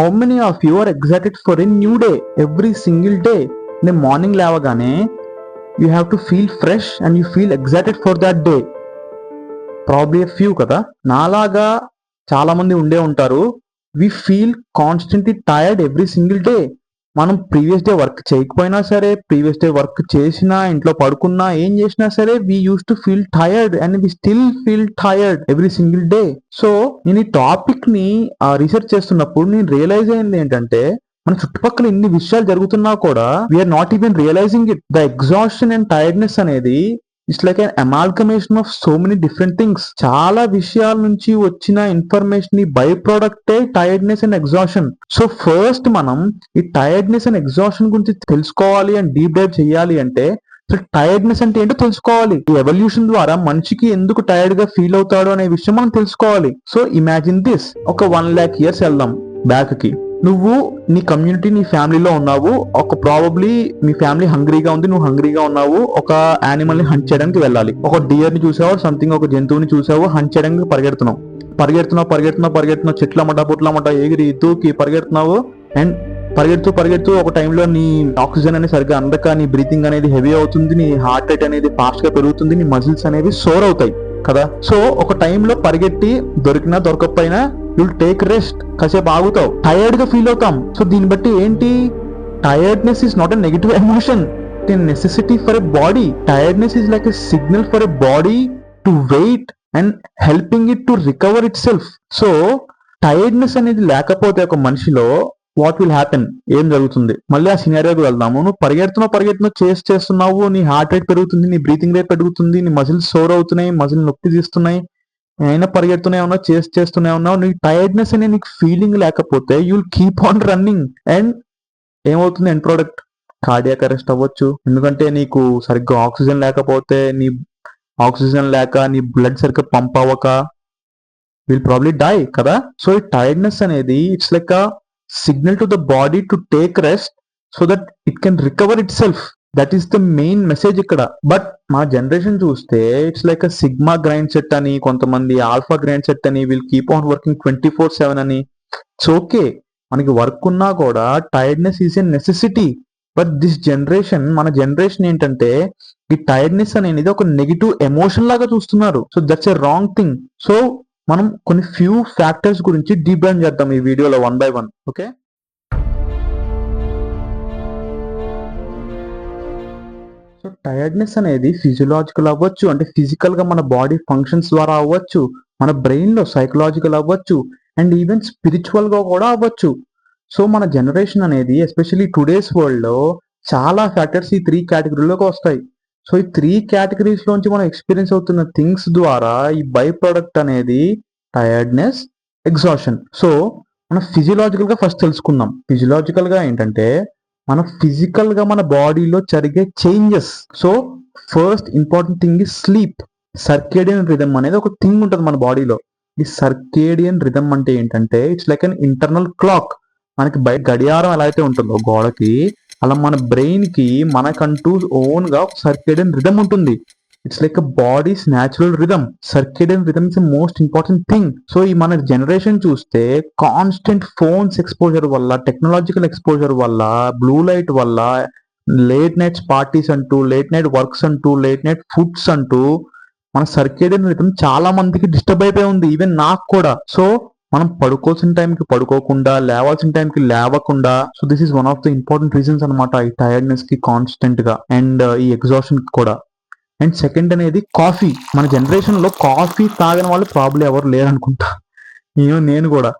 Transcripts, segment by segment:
How many of you are excited for a new day every single day నేను morning లేవగానే you have to feel fresh and you feel excited for that day probably few కదా? నాలాగా చాలా మంది ఉండే ఉంటారు. We feel constantly tired every single day మనం previous day work చేయకపోయినా సరే ప్రీవియస్ డే వర్క్ చేసినా ఇంట్లో పడుకున్నా ఏం చేసినా సరే we use to feel tired and we still feel tired every single day so నేను ఈ టాపిక్ని రీసెర్చ్ చేస్తున్నప్పుడు నేను రియలైజ్ అయింది ఏంటంటే మన చుట్టుపక్కల ఇన్ని విషయాలు జరుగుతున్నా కూడా we are not even realizing it the exhaustion and tiredness అనేది it's like an amalgamation of so many different things చాలా విషయాల నుంచి వచ్చిన ఇన్ఫర్మేషన్ని బై ప్రోడక్టే tiredness and exhaustion so first మనం ఈ టైర్డ్నెస్ అండ్ ఎగ్జాషన్ గురించి తెలుసుకోవాలి అండ్ డీప్ డైవ్ చేయాలి అంటే టైర్డ్నెస్ అంటే ఏంటో తెలుసుకోవాలి. ఈ ఎవల్యూషన్ ద్వారా మనిషికి ఎందుకు టైర్డ్గా ఫీల్ అవుతాడు అనే విషయం మనం తెలుసుకోవాలి. సో ఇమాజిన్ దిస్ ఒక వన్ ల్యాక్ ఇయర్స్ వెళ్దాం బ్యాక్కి నువ్వు నీ కమ్యూనిటీ నీ ఫ్యామిలీలో ఉన్నావు. ఒక ప్రాబబ్లీ మీ ఫ్యామిలీ హంగ్రీగా ఉంది నువ్వు హంగ్రీగా ఉన్నావు. ఒక యానిమల్ని హంట్ చేయడానికి వెళ్ళాలి. ఒక డియర్ని చూసావు సంథింగ్ ఒక జంతువుని చూసావు హంట్ చేయడానికి పరిగెడుతున్నావు. పరిగెడుతున్నావు పరిగెడుతున్నావు పరిగెడుతున్నావు చెట్ల మట పుట్ల మట ఎగిరి తూకి పరిగెడుతున్నావు. అండ్ పరిగెడుతూ పరిగెడుతూ ఒక టైంలో నీ ఆక్సిజన్ అనేది సరిగ్గా అందక నీ బ్రీతింగ్ అనేది హెవీ అవుతుంది నీ హార్ట్ రేట్ అనేది ఫాస్ట్గా పెరుగుతుంది నీ మజిల్స్ అనేవి సోర్ అవుతాయి కదా? సో ఒక టైంలో పరిగెట్టి దొరికినా దొరకకపోయినా యుల్ టేక్ రెస్ట్ కాసేపు ఆగుతావు. టైర్డ్గా ఫీల్ అవుతాం. సో దీన్ని బట్టి ఏంటి? Tiredness is not a negative emotion it necessity for a body tiredness is like a signal for a body to wait and helping it to recover itself so tiredness అనేది లేకపోతే ఒక మనిషిలో what will happen ఏం జరుగుతుంది? మళ్ళీ ఆ సినారియోకి వెళ్దాము. నువ్వు పరిగెడుతున్నావు పరిగెడుతున్నావు చేసి చేస్తున్నావు నీ హార్ట్ రేట్ పెరుగుతుంది నీ బ్రీతింగ్ రేట్ పెరుగుతుంది నీ మజిల్స్ సోర్ అవుతున్నాయి మజిల్ నొప్పి తీస్తున్నాయి. అయినా పరిగెడుతూనే ఉన్నావు చేసి చేస్తూనే ఉన్నావు. నీకు టైర్డ్నెస్ అనే నీకు ఫీలింగ్ లేకపోతే you'll keep on running and ఏమవుతుంది? ఎండ్ ప్రోడక్ట్ కార్డియాక్ అరెస్ట్ అవ్వచ్చు. ఎందుకంటే నీకు సరిగ్గా ఆక్సిజన్ లేకపోతే నీ ఆక్సిజన్ లేక నీ బ్లడ్ సరిగ్గా పంప్ అవ్వక విల్ ప్రాబ్లీ డై కదా? సో ఈ టైర్డ్నెస్ అనేది it's like signal to the body to take rest so that it can recover itself that is the main message ఇక్కడ. బట్ మా జనరేషన్ చూస్తే it's like a sigma grind set అని కొంతమంది alpha grind set అని will keep on working twenty four seven అని. It's okay మనకి work ఉన్నా కూడా tiredness is a necessity but this generation మన జనరేషన్ ఏంటంటే ఈ టైర్డ్నెస్ అనేది ఒక నెగిటివ్ ఎమోషన్ లాగా చూస్తున్నారు. So that's a wrong thing so మనం కొన్ని ఫ్యూ ఫ్యాక్టర్స్ గురించి డీప్ చేద్దాం ఈ వీడియోలో one by one okay so tiredness అనేది ఫిజియలాజికల్ అవ్వచ్చు అంటే ఫిజికల్గా మన బాడీ ఫంక్షన్స్ ద్వారా అవ్వచ్చు మన బ్రెయిన్లో సైకలాజికల్ అవ్వచ్చు అండ్ ఈవెన్ స్పిరిచువల్గా కూడా అవ్వచ్చు. సో మన జనరేషన్ అనేది ఎస్పెషల్లీ టుడేస్ వరల్డ్లో చాలా ఫ్యాక్టర్స్ ఈ త్రీ కేటగిరీలోకి వస్తాయి. సో ఈ త్రీ కేటగిరీస్ లోంచి మనం ఎక్స్పీరియన్స్ అవుతున్న థింగ్స్ ద్వారా ఈ బై ప్రోడక్ట్ అనేది టైర్డ్నెస్ ఎగ్జాషన్ సో మనం ఫిజియలాజికల్గా ఫస్ట్ తెలుసుకుందాం. ఫిజియలాజికల్గా ఏంటంటే మన ఫిజికల్గా మన బాడీలో జరిగే changes so first important thing is sleep circadian rhythm అనేది ఒక థింగ్ ఉంటుంది మన బాడీలో ఈ సర్కేడియన్ రిథమ్ అంటే ఏంటంటే it's like an internal clock మనకి బయట గడియారం ఎలా అయితే ఉంటుందో గోడకి అలా మన బ్రెయిన్కి మనకంటూ ఓన్గా సర్కేడియన్ రిధమ్ ఉంటుంది. It's like a body's natural rhythm circadian rhythm is most important thing so ఈ మన జనరేషన్ చూస్తే కాన్స్టెంట్ ఫోన్స్ ఎక్స్పోజర్ వల్ల టెక్నాలజికల్ ఎక్స్పోజర్ వల్ల బ్లూ లైట్ వల్ల లేట్ నైట్స్ పార్టీస్ అంటూ లేట్ నైట్ వర్క్స్ అంటూ లేట్ నైట్ ఫుడ్స్ అంటూ మన సర్కేడియన్ రిథమ్ చాలా మందికి డిస్టర్బ్ అయిపోయి ఉంది ఈవెన్ నాకు కూడా. సో మనం పడుకోవాల్సిన టైంకి పడుకోకుండా లేవాల్సిన టైంకి లేవకుండా so this is one of the important reasons అనమాట ఈ టైర్డ్నెస్కి కాన్స్టెంట్గా అండ్ uh, ఈ ఎగ్జాషన్కి కూడా. అండ్ సెకండ్ అనేది కాఫీ మన జనరేషన్లో కాఫీ తాగని వాళ్ళు ప్రాబ్లం ఎవరు లేరనుకుంటా. నేను నేను కూడా.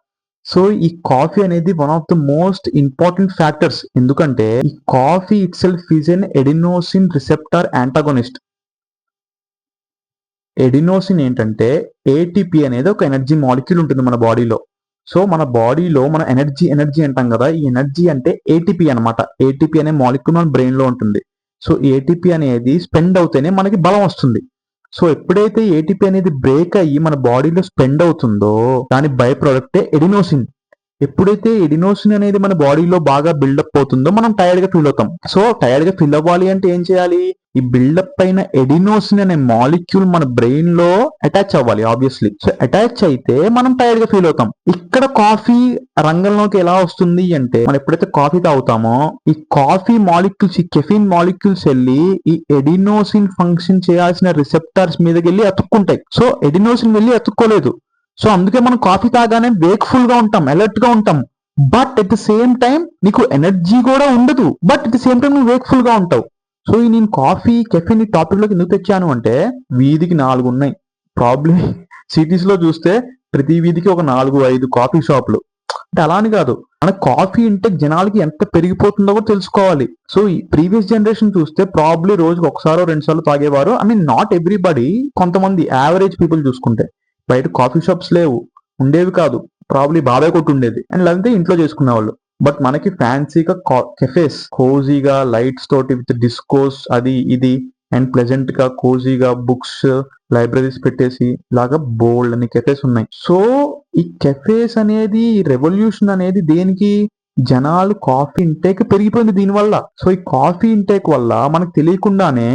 సో ఈ కాఫీ అనేది one of the most important factors ఎందుకంటే ఈ coffee itself is an adenosine receptor antagonist adenosine ఏంటంటే ఏటీపీ అనేది ఒక ఎనర్జీ మాలిక్యూల్ ఉంటుంది మన బాడీలో సో మన బాడీలో మన ఎనర్జీ ఎనర్జీ అంటాం కదా ఈ ఎనర్జీ అంటే ఏటీపీ అనమాట ఏటీపీ అనే మాలిక్యూల్ మన బ్రెయిన్లో ఉంటుంది. సో ఏటీపీ అనేది స్పెండ్ అవుతేనే మనకి బలం వస్తుంది. సో ఎప్పుడైతే ఏటీపీ అనేది బ్రేక్ అయ్యి మన బాడీలో స్పెండ్ అవుతుందో దాని బై ప్రొడక్టే ఎడినోసిన్ ఎప్పుడైతే ఎడినోసిన్ అనేది మన బాడీలో బాగా బిల్డప్ అవుతుందో మనం టైర్డ్గా ఫీల్ అవుతాం. సో టైర్డ్గా ఫీల్ అవ్వాలి అంటే ఏం చేయాలి? ఈ బిల్డప్ అయిన ఎడినోసిన్ అనే మాలిక్యూల్ మన బ్రెయిన్లో అటాచ్ అవ్వాలి ఆబ్వియస్లీ సో అటాచ్ అయితే మనం టైర్డ్గా ఫీల్ అవుతాం. ఇక్కడ కాఫీ రంగంలోకి ఎలా వస్తుంది అంటే మనం ఎప్పుడైతే కాఫీ తాగుతామో ఈ కాఫీ మాలిక్యూల్స్ ఈ కెఫిన్ మాలిక్యూల్స్ వెళ్ళి ఈ ఎడినోసిన్ ఫంక్షన్ చేయాల్సిన రిసెప్టార్స్ మీదకి వెళ్ళి అతుక్కుంటాయి. సో ఎడినోసిన్ వెళ్ళి అతుక్కోలేదు. సో అందుకే మనం కాఫీ తాగానే వేక్ఫుల్గా ఉంటాం అలర్ట్గా ఉంటాం. But at the same time నీకు ఎనర్జీ కూడా ఉండదు. But at the same time నువ్వు వేక్ఫుల్గా ఉంటావు. సో ఈ నేను కాఫీ కెఫిన్ ఈ టాపిక్లోకి ఎందుకు తెచ్చాను అంటే వీధికి నాలుగు ఉన్నాయి. ప్రాబ్లమ్ సిటీస్లో చూస్తే ప్రతి వీధికి ఒక నాలుగు ఐదు కాఫీ షాపులు. అంటే అలా అని కాదు. మన కాఫీ ఇంటెక్ జనాలకి ఎంత పెరిగిపోతుందో కూడా తెలుసుకోవాలి. సో ఈ ప్రీవియస్ జనరేషన్ చూస్తే ప్రాబ్లీ రోజుకి ఒకసారో రెండు సార్లు తాగేవారు. ఐ మీన్ నాట్ ఎవ్రీబడి కొంతమంది యావరేజ్ పీపుల్ చూసుకుంటే. బయట కాఫీ షాప్స్ లేవు. ఉండేవి కాదు. ప్రాబ్లీ బాబాయ్ కొట్టు ఉండేది అండ్ లేదంటే ఇంట్లో చేసుకునేవాళ్ళు. బట్ మనకి ఫ్యాన్సీగా కెఫేస్ కోజీగా లైట్స్ తోటి విత్ డిస్కోస్ అది ఇది అండ్ ప్లెజెంట్గా కోజీగా బుక్స్ లైబ్రరీస్ పెట్టేసి ఇలాగా బోల్డ్ అని కెఫేస్ ఉన్నాయి. సో ఈ కెఫేస్ అనేది రెవల్యూషన్ అనేది దేనికి? జనాలు కాఫీ ఇంటేక్ పెరిగిపోయింది దీనివల్ల. సో ఈ కాఫీ ఇంటేక్ వల్ల మనకు తెలియకుండానే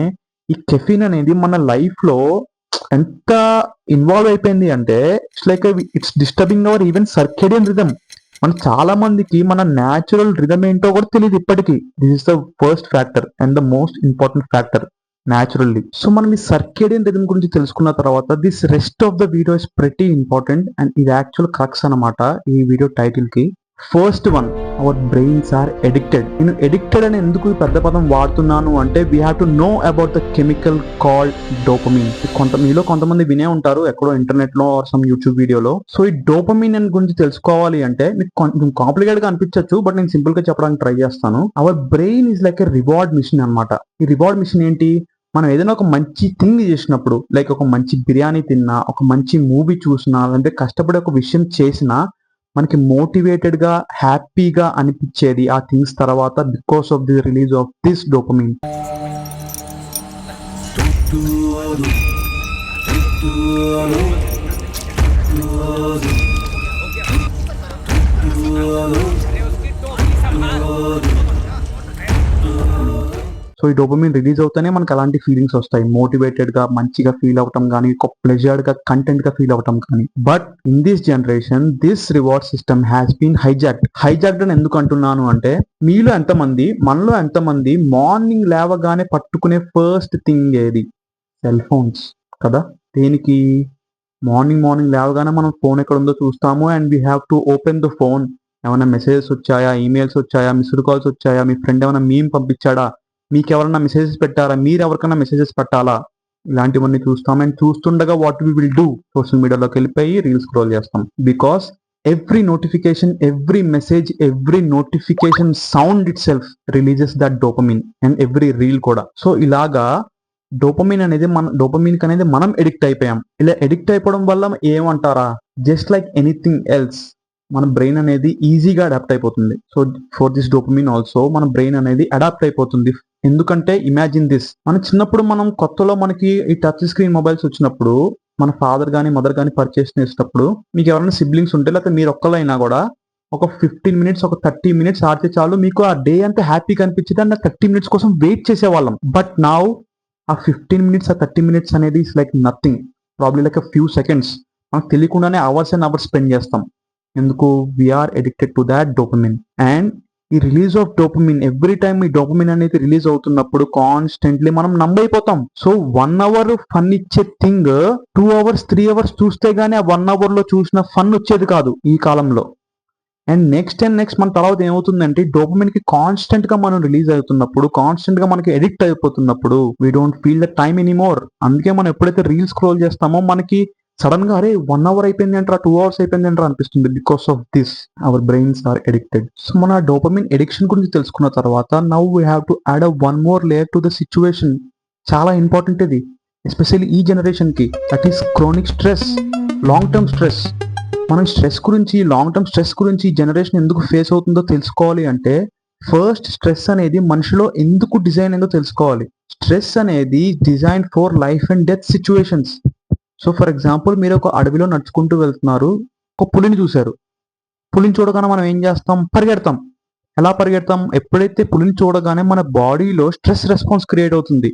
ఈ కెఫిన్ అనేది మన లైఫ్లో ఎంత ఇన్వాల్వ్ అయిపోయింది అంటే it's like it's disturbing our even circadian rhythm మన చాలా మందికి మన న్యాచురల్ రిధమ్ ఏంటో కూడా తెలియదు ఇప్పటికీ. This is the first factor and the most important factor naturally so మనం ఈ సర్కేడియన్ రిధమ్ గురించి తెలుసుకున్న తర్వాత this rest of the video is ప్రతి ఇంపార్టెంట్ అండ్ ఇది యాక్చువల్ క్రక్స్ అన్నమాట ఈ video టైటిల్కి. First one our brains are addicted నేను ఎడిక్టెడ్ అని ఎందుకు పెద్ద పదం వాడుతున్నాను అంటే we have to know about the chemical called dopamine కొంత మీలో కొంతమంది వినే ఉంటారు ఎక్కడో ఇంటర్నెట్లో ఆర్ సమ్ యూట్యూబ్ వీడియోలో సో ఈ డోపమిన్ అని గురించి తెలుసుకోవాలి అంటే మీకు కొంచెం కాంప్లికేట్గా అనిపించవచ్చు బట్ నేను సింపుల్గా చెప్పడానికి ట్రై చేస్తాను. Our brain is like a reward machine అనమాట ఈ రివార్డ్ మిషన్ ఏంటి? మనం ఏదైనా ఒక మంచి థింగ్ చేసినప్పుడు లైక్ ఒక మంచి బిర్యానీ తిన్నా ఒక మంచి మూవీ చూసినా లేదంటే కష్టపడి ఒక విషయం చేసినా మనకి మోటివేటెడ్గా హ్యాపీగా అనిపించేది ఆ థింగ్స్ తర్వాత because of the release of this dopamine so ఈ డోపమిన్ రిలీజ్ అవుతానే మనకు అలాంటి ఫీలింగ్స్ వస్తాయి. మోటివేటెడ్గా మంచిగా ఫీల్ అవటం కానీ ఒక ప్లెజర్డ్గా కంటెంట్గా ఫీల్ అవటం కానీ but in this generation this reward system has been hijacked hijacked అని ఎందుకు అంటున్నాను అంటే మీలో ఎంతమంది మనలో ఎంతమంది మార్నింగ్ లేవగానే పట్టుకునే ఫస్ట్ థింగ్ ఏది? సెల్ ఫోన్స్ కదా? దేనికి? మార్నింగ్ మార్నింగ్ లేవగానే మనం ఫోన్ ఎక్కడ ఉందో చూస్తాము and we have to open the phone ఏమైనా మెసేజెస్ వచ్చాయా? ఈమెయిల్స్ వచ్చాయా? మిస్డ్ కాల్స్ వచ్చాయా? మీ ఫ్రెండ్ ఏమైనా మీమ్ పంపించాడా? మీకు ఎవరైనా మెసేజెస్ పెట్టారా? మీరు ఎవరికైనా మెసేజెస్ పెట్టాలా? ఇలాంటివన్నీ చూస్తాం. అండ్ చూస్తుండగా what we will do social మీడియాలోకి వెళ్ళిపోయి రీల్స్ స్క్రోల్ చేస్తాం. Because every notification every message every notification sound itself releases that dopamine and every reel కూడా. సో ఇలాగా డోపమిన్ అనేది మన డోపమిన్ అనేది మనం ఎడిక్ట్ అయిపోయాం. ఇలా ఎడిక్ట్ అయిపోవడం వల్ల ఏమంటారా? జస్ట్ లైక్ ఎనీథింగ్ ఎల్స్ మన బ్రెయిన్ అనేది ఈజీగా అడాప్ట్ అయిపోతుంది. So for this dopamine also మన బ్రెయిన్ అనేది అడాప్ట్ అయిపోతుంది. ఎందుకంటే ఇమాజిన్ దిస్ మన చిన్నప్పుడు మనం కొత్తలో మనకి ఈ టచ్ స్క్రీన్ మొబైల్స్ వచ్చినప్పుడు మన ఫాదర్ కానీ మదర్ కానీ పర్చేస్ చేసినప్పుడు మీకు ఎవరైనా సిబ్లింగ్స్ ఉంటే లేకపోతే మీరు ఒక్కలైనా కూడా ఒక ఫిఫ్టీన్ మినిట్స్ ఒక థర్టీ మినిట్స్ ఆడితే చాలు మీకు ఆ డే అంతా హ్యాపీగా అనిపించింది అండ్ ఆ థర్టీ మినిట్స్ కోసం వెయిట్ చేసేవాళ్ళం. బట్ నౌ ఆ ఫిఫ్టీన్ మినిట్స్ ఆ థర్టీ మినిట్స్ అనేది is like nothing probably like a few seconds మనకు తెలియకుండానే అవర్స్ అండ్ అవర్స్ స్పెండ్ చేస్తాం. ఎందుకు? We are addicted to that dopamine and ఈ release of dopamine every time ఈ డోపమిన్ అనేది రిలీజ్ అవుతున్నప్పుడు కాన్స్టెంట్లీ మనం నంబైపోతాం సో వన్ అవర్ ఫన్ ఇచ్చే thing two hours three hours చూస్తే గానీ ఆ వన్ అవర్లో చూసిన ఫన్ వచ్చేది కాదు ఈ కాలంలో. అండ్ నెక్స్ట్ అండ్ నెక్స్ట్ మన తర్వాత ఏమవుతుందంటే డోపమిన్కి కాన్స్టెంట్గా మనం రిలీజ్ అవుతున్నప్పుడు కాన్స్టెంట్గా మనకి addict అయిపోతున్నప్పుడు we don't feel the time anymore అందుకే మనం ఎప్పుడైతే రీల్స్ స్క్రోల్ చేస్తామో మనకి సడన్గా అరే వన్ అవర్ అయిపోయింది అంటారా టూ అవర్స్ అయిపోయింది అంటారా అనిపిస్తుంది because of this our brains are addicted so మన డోపమిన్ ఎడిక్షన్ గురించి తెలుసుకున్న తర్వాత now we have to add a one more layer to the situation చాలా ఇంపార్టెంట్ ఇది ఎస్పెషల్లీ ఈ జనరేషన్కి. That is chronic stress long term stress మనం stress గురించి లాంగ్ టర్మ్ స్ట్రెస్ గురించి జనరేషన్ ఎందుకు ఫేస్ అవుతుందో తెలుసుకోవాలి అంటే ఫస్ట్ స్ట్రెస్ అనేది మనిషిలో ఎందుకు డిజైన్ అయిందో తెలుసుకోవాలి. స్ట్రెస్ అనేది design for life and death situations so for example మీరు ఒక అడవిలో నడుచుకుంటూ వెళ్తున్నారు ఒక పులిని చూశారు. పులిని చూడగానే మనం ఏం చేస్తాం? పరిగెడతాం. ఎలా పరిగెడతాం? ఎప్పుడైతే పులిని చూడగానే మన బాడీలో స్ట్రెస్ రెస్పాన్స్ క్రియేట్ అవుతుంది.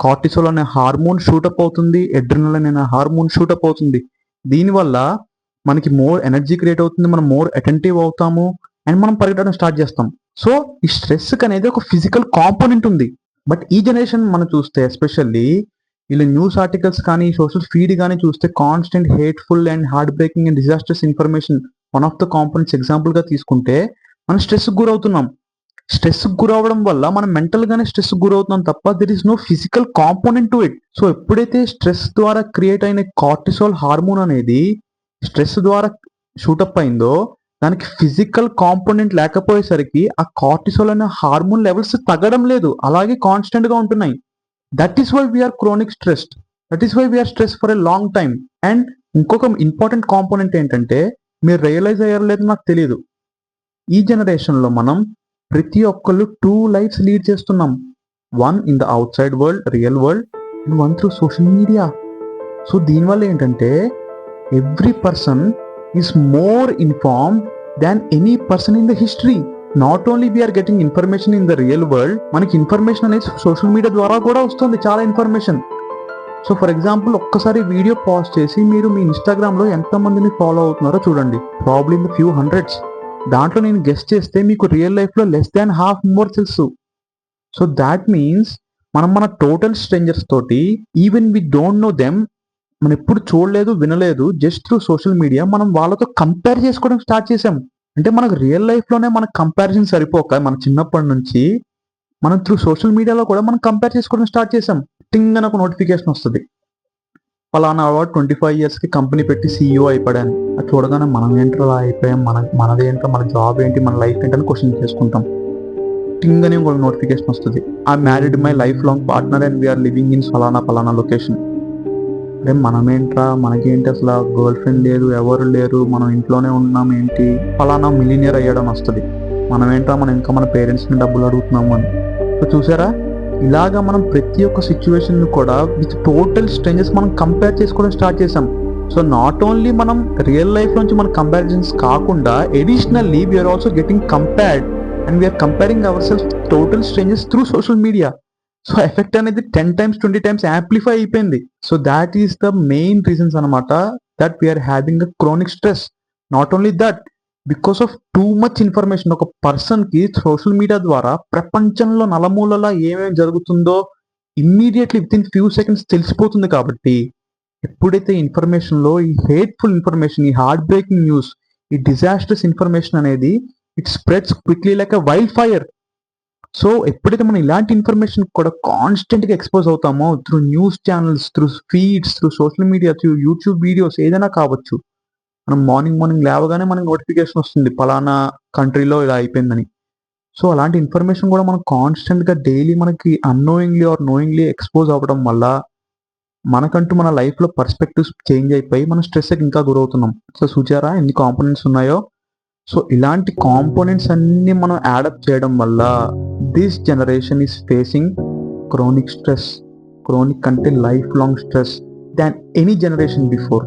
కార్టిసోల్ అనే హార్మోన్ షూటప్ అవుతుంది ఎడ్రినల్ అనే హార్మోన్ షూటప్ అవుతుంది. దీనివల్ల మనకి మోర్ ఎనర్జీ క్రియేట్ అవుతుంది మనం మోర్ అటెంటివ్ అవుతాము అండ్ మనం పరిగెట్టడం స్టార్ట్ చేస్తాం. సో ఈ స్ట్రెస్ అనేది ఒక ఫిజికల్ కాంపోనెంట్ ఉంది. బట్ ఈ జనరేషన్ మనం చూస్తే ఎస్పెషల్లీ ఇలా న్యూస్ ఆర్టికల్స్ కానీ సోషల్ ఫీడ్ కానీ చూస్తే constant hateful and heart breaking and disasters information one of the components ఎగ్జాంపుల్గా తీసుకుంటే మనం స్ట్రెస్ గురవుతున్నాం. స్ట్రెస్ గురవడం వల్ల మనం మెంటల్ గానే స్ట్రెస్ గురవుతున్నాం తప్ప there is no physical component to it so ఎప్పుడైతే స్ట్రెస్ ద్వారా క్రియేట్ అయిన కార్టిసోల్ హార్మోన్ అనేది స్ట్రెస్ ద్వారా షూటప్ అయిందో దానికి ఫిజికల్ కాంపోనెంట్ లేకపోయేసరికి ఆ కార్టిసోల్ అనే హార్మోన్ లెవెల్స్ తగ్గడం లేదు. అలాగే కాన్స్టెంట్గా ఉంటున్నాయి. That is why we are chronic stress that is why we are stress for a long time and ఇంకొక ఇంపార్టెంట్ కాంపోనెంట్ ఏంటంటే మీరు రియలైజ్ అయ్యారు లేదు నాకు తెలియదు ఈ జనరేషన్లో మనం ప్రతి ఒక్కళ్ళు టూ లైఫ్స్ లీడ్ చేస్తున్నాం. One in the outside world real world and one through social media so దీనివల్ల ఏంటంటే every person is more inform than any person in the history not only we are getting information in the real world మనకి information అనేది social media ద్వారా కూడా వస్తుంది చాలా information so for example ఒక్కసారి video post చేసి మీరు మీ ఇన్స్టాగ్రామ్లో ఎంతమందిని ఫాలో అవుతున్నారో చూడండి. ప్రాబ్లమ్ ఇన్ ఫ్యూ హండ్రెడ్స్ దాంట్లో నేను గెస్ట్ చేస్తే మీకు రియల్ లైఫ్లో లెస్ దాన్ హాఫ్ మోర్ తెలుసు సో దాట్ మీన్స్ మనం మన టోటల్ స్ట్రేంజర్స్ తోటి even we don't know them మనం ఎప్పుడు చూడలేదు వినలేదు జస్ట్ త్రూ సోషల్ మీడియా మనం వాళ్ళతో కంపేర్ చేసుకోవడం స్టార్ట్ చేసాం. అంటే మనకు రియల్ లైఫ్లోనే మన కంపారిజన్ సరిపోక మన చిన్నప్పటి నుంచి మనం త్రూ సోషల్ మీడియాలో కూడా మనం కంపేర్ చేసుకోవడం స్టార్ట్ చేసాం. టింగ్ అని ఒక నోటిఫికేషన్ వస్తుంది. పలానా అవార్డు ట్వంటీ ఫైవ్ ఇయర్స్కి కంపెనీ పెట్టి సీఈఓ అయిపోయాను అది చూడగానే మనం ఏంటో అలా అయిపోయాం? మన మనదేంటో మన జాబ్ ఏంటి? మన లైఫ్ ఏంటని క్వశ్చన్ చేసుకుంటాం. టింగ్ అని ఒక నోటిఫికేషన్ వస్తుంది. I married my life long partner and we are living in ఫలానా ఫలానా లొకేషన్ అరే మనమేంట్రా? మనకేంటి అసలు గర్ల్ ఫ్రెండ్ లేదు ఎవరు లేరు మనం ఇంట్లోనే ఉన్నాం ఏంటి? ఫలానా మిలీనియర్ అయ్యడం వస్తుంది. మనమేంట్రా? మనం ఇంకా మన పేరెంట్స్ని డబ్బులు అడుగుతున్నాము అని. సో చూసారా? ఇలాగా మనం ప్రతి ఒక్క సిచ్యువేషన్ కూడా విత్ టోటల్ స్ట్రేంజెస్ మనం కంపేర్ చేసుకోవడం స్టార్ట్ చేసాం సో నాట్ ఓన్లీ మనం రియల్ లైఫ్ నుంచి మన కంపారిజన్స్ కాకుండా additionally we are also getting compared and we are comparing our self total strangers through social media so effect అనేది ten times twenty times amplify అయిపోయింది. So that is the main reasons అనమాట that we are having a chronic stress not only that because of too much information ఒక పర్సన్కి social media ద్వారా ప్రపంచంలో నలమూలలా ఏమేమి జరుగుతుందో immediately with in few seconds తెలిసిపోతుంది కాబట్టి ఎప్పుడైతే ఇన్ఫర్మేషన్లో ఈ హేట్ఫుల్ ఇన్ఫర్మేషన్ ఈ హార్ట్ బ్రేకింగ్ న్యూస్ ఈ డిజాస్టర్స్ ఇన్ఫర్మేషన్ అనేది it spreads quickly like a wild fire so ఎప్పుడైతే మనం ఇలాంటి ఇన్ఫర్మేషన్ కూడా కాన్స్టెంట్గా ఎక్స్పోజ్ అవుతామో through news channels through feeds through social media through YouTube videos ఏదైనా కావచ్చు. మనం మార్నింగ్ మార్నింగ్ లేవగానే మనకి నోటిఫికేషన్ వస్తుంది పలానా కంట్రీలో ఇలా అయిపోయిందని. సో అలాంటి ఇన్ఫర్మేషన్ కూడా మనం కాన్స్టెంట్గా డైలీ మనకి అన్నోయింగ్లీ ఆర్ నోయింగ్లీ ఎక్స్పోజ్ అవ్వడం వల్ల మనకంటూ మన లైఫ్లో పర్స్పెక్టివ్స్ చేంజ్ అయిపోయి మనం స్ట్రెస్ ఇంకా గురవుతున్నాం. సో చూచారా ఎన్ని కాంపోనెంట్స్ ఉన్నాయో? సో ఇలాంటి కాంపోనెంట్స్ అన్ని మనం యాడప్ చేయడం వల్ల this generation is facing chronic stress chronic అంటే life long stress than any generation before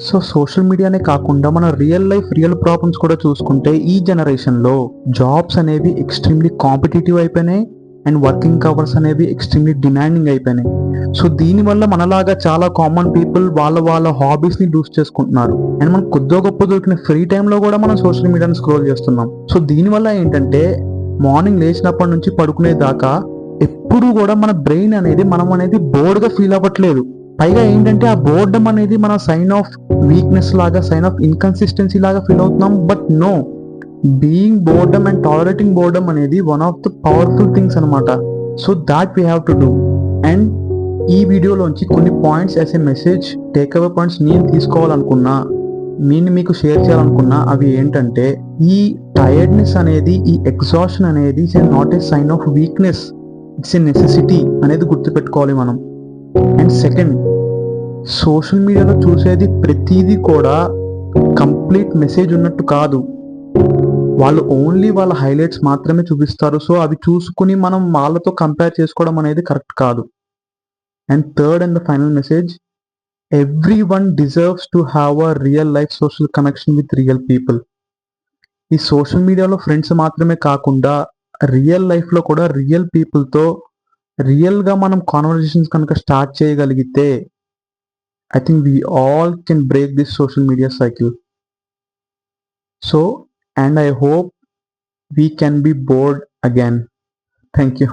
so social మీడియానే కాకుండా మన రియల్ లైఫ్ రియల్ ప్రాబ్లమ్స్ కూడా చూసుకుంటే ఈ జనరేషన్లో జాబ్స్ అనేవి ఎక్స్ట్రీమ్లీ కాంపిటేటివ్ అయిపోయినాయి అండ్ వర్కింగ్ అవర్స్ అనేవి ఎక్స్ట్రీమ్లీ డిమాండింగ్ అయిపోయినాయి. సో దీనివల్ల మనలాగా చాలా కామన్ పీపుల్ వాళ్ళ వాళ్ళ హాబీస్ని లూస్ చేసుకుంటున్నారు. అండ్ మనం కొద్దో గొప్ప దొరికిన ఫ్రీ టైంలో కూడా మనం సోషల్ మీడియాని స్క్రోల్ చేస్తున్నాం. సో దీని వల్ల ఏంటంటే మార్నింగ్ లేచినప్పటి నుంచి పడుకునే దాకా ఎప్పుడు కూడా మన బ్రెయిన్ అనేది మనం అనేది బోర్డ్గా ఫీల్ అవ్వట్లేదు. పైగా ఏంటంటే ఆ బోర్డమ్ అనేది మన సైన్ ఆఫ్ వీక్నెస్ లాగా సైన్ ఆఫ్ ఇన్కన్సిస్టెన్సీ లాగా ఫీల్ అవుతున్నాం. But no being boredom and tolerating boredom అనేది one of the powerful things అనమాట so that we have to do and ఈ వీడియోలోంచి కొన్ని points as a message takeaway points నేను తీసుకోవాలనుకున్నా. నేను మీకు షేర్ చేయాలనుకున్నా అవి ఏంటంటే ఈ టైర్డ్నెస్ అనేది ఈ ఎగ్జాషన్ అనేది it's not a sign of weakness it's a necessity అనేది గుర్తుపెట్టుకోవాలి మనం. అండ్ సెకండ్ సోషల్ మీడియాలో చూసేది ప్రతిదీ కూడా కంప్లీట్ మెసేజ్ ఉన్నట్టు కాదు. వాళ్ళు ఓన్లీ వాళ్ళ హైలైట్స్ మాత్రమే చూపిస్తారు. సో అవి చూసుకుని మనం వాళ్ళతో కంపేర్ చేసుకోవడం అనేది కరెక్ట్ కాదు. And third and the final message everyone deserves to have a real life social connection with real people ఈ సోషల్ మీడియాలో ఫ్రెండ్స్ మాత్రమే కాకుండా రియల్ లైఫ్లో కూడా రియల్ పీపుల్తో రియల్గా మనం కాన్వర్జేషన్స్ కనుక స్టార్ట్ చేయగలిగితే I think we all can break this social media cycle so and I hope we can be bored again thank you